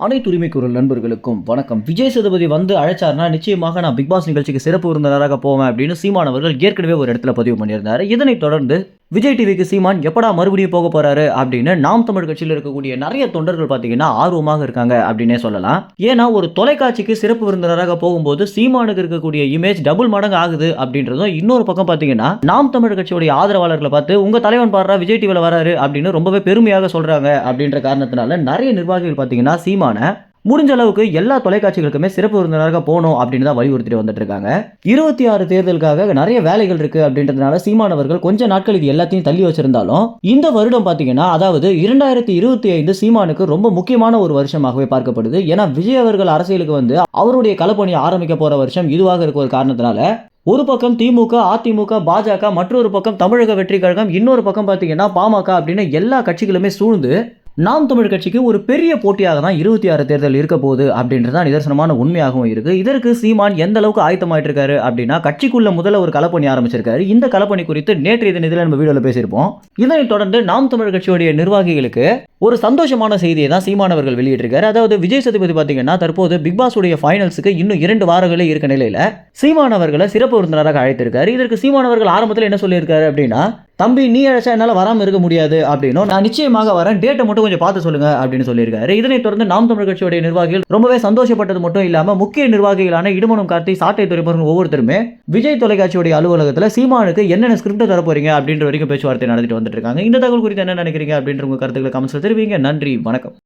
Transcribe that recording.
அனைத்து உரிமைக்குரல் நண்பர்களுக்கும் வணக்கம். விஜய் சேதுபதி வந்து அழைச்சார்னா நிச்சயமாக நான் பிக் பாஸ் நிகழ்ச்சிக்கு சிறப்பு விருந்தினராக போவேன் அப்படின்னு சீமானவர்கள் ஏற்கனவே ஒரு இடத்துல பதிவு பண்ணியிருந்தார். இதனைத் தொடர்ந்து விஜய் டிவிக்கு சீமான் எப்படா மறுபடியும் போக போறாரு அப்படின்னு நாம் தமிழ் கட்சியில் இருக்கக்கூடிய நிறைய தொண்டர்கள் பார்த்தீங்கன்னா ஆர்வமாக இருக்காங்க அப்படின்னே சொல்லலாம். ஏன்னா ஒரு தொலைக்காட்சிக்கு சிறப்பு விருந்தினராக போகும்போது சீமானுக்கு இருக்கக்கூடிய இமேஜ் டபுள் மடங்கு ஆகுது அப்படின்றதும் இன்னொரு பக்கம் பார்த்தீங்கன்னா நாம் தமிழ் கட்சியுடைய ஆதரவாளர்களை பார்த்து உங்க தலைவன் பாடுறா விஜய் டிவியில் வராரு அப்படின்னு ரொம்பவே பெருமையாக சொல்றாங்க அப்படின்ற காரணத்தினால நிறைய நிர்வாகிகள் பார்த்தீங்கன்னா சீமான முடிஞ்ச அளவுக்கு எல்லா தொலைக்காட்சிகளுக்குமே சிறப்பு விருந்தினராக போகணும் அப்படின்னு தான் வலியுறுத்திட்டு வந்துட்டு இருக்காங்க. இருபத்தி ஆறு தேர்தலுக்காக நிறைய வேலைகள் இருக்கு அப்படின்றதுனால சீமானவர்கள் கொஞ்ச நாட்கள் இது எல்லாத்தையும் தள்ளி வச்சிருந்தாலும் இந்த வருடம் பார்த்தீங்கன்னா அதாவது இரண்டாயிரத்தி இருபத்தி ஐந்து சீமானுக்கு ரொம்ப முக்கியமான ஒரு வருஷமாகவே பார்க்கப்படுது. ஏன்னா விஜய் அவர்கள் அரசியலுக்கு வந்து அவருடைய களப்பணியை ஆரம்பிக்க போற வருஷம் இதுவாக இருக்க ஒரு காரணத்தினால ஒரு பக்கம் திமுக அதிமுக பாஜக மற்றொரு பக்கம் தமிழக வெற்றி கழகம் இன்னொரு பக்கம் பார்த்தீங்கன்னா பாமக அப்படின்னு எல்லா கட்சிகளுமே சூழ்ந்து நாம் தமிழ் கட்சிக்கு ஒரு பெரிய போட்டியாக தான் இருபத்தி ஆறு தேர்தல் இருக்க போகுது அப்படின்றது தான் நிதர்சனமான உண்மையாகவும் இருக்கு. இதற்கு சீமான் எந்த அளவுக்கு ஆயத்தமாயிட்டு இருக்காரு அப்படின்னா கட்சிக்குள்ள முதல்ல ஒரு களப்பணி ஆரம்பிச்சிருக்காரு. இந்த களப்பணி குறித்து நேற்றைய தினத்தில் நம்ம வீடியோவில் பேசியிருப்போம். இதனைத் தொடர்ந்து நாம் தமிழ் கட்சியுடைய நிர்வாகிகளுக்கு ஒரு சந்தோஷமான செய்தியை தான் சீமானவர்கள் வெளியிட்டிருக்காரு. அதாவது விஜய் சதுபதி பார்த்தீங்கன்னா தற்போது பிக் பாஸ் உடைய ஃபைனல்ஸுக்கு இன்னும் இரண்டு வாரங்களே இருக்க நிலையில் சீமானவர்களை சிறப்பு விருந்தினராக அழைத்திருக்காரு. இதற்கு சீமானவர்கள் ஆரம்பத்தில் என்ன சொல்லியிருக்காரு அப்படின்னா தம்பி நீ அழைச்சா என்னால் வராமல் இருக்க முடியாது அப்படின்னும் நான் நிச்சயமாக வரேன். டேட்டை மட்டும் கொஞ்சம் பார்த்து சொல்லுங்க அப்படின்னு சொல்லியிருக்காரு. இதனைத் தொடர்ந்து நாம் தமிழ் கட்சியுடைய நிர்வாகிகள் ரொம்பவே சந்தோஷப்பட்டது மட்டும் இல்லாமல் முக்கிய நிர்வாகிகளான இடுமனம் கார்த்தி சாட்டை துறைமுருகன் ஒவ்வொருத்தருமே விஜய் தொலைக்காட்சியுடைய அலுவலகத்தில் சீமானுக்கு என்னென்ன ஸ்கிரிப்ட் தர போறீங்க அப்படின்ற வரைக்கும் பேச்சுவார்த்தை நடத்திட்டு வந்துட்டு இருக்காங்க. இந்த தகவல் குறித்து என்ன நினைக்கிறீங்க அப்படின்ற உங்க கருத்துக்களை கமெண்ட்ஸில் தெரிவிங்க. நன்றி வணக்கம்.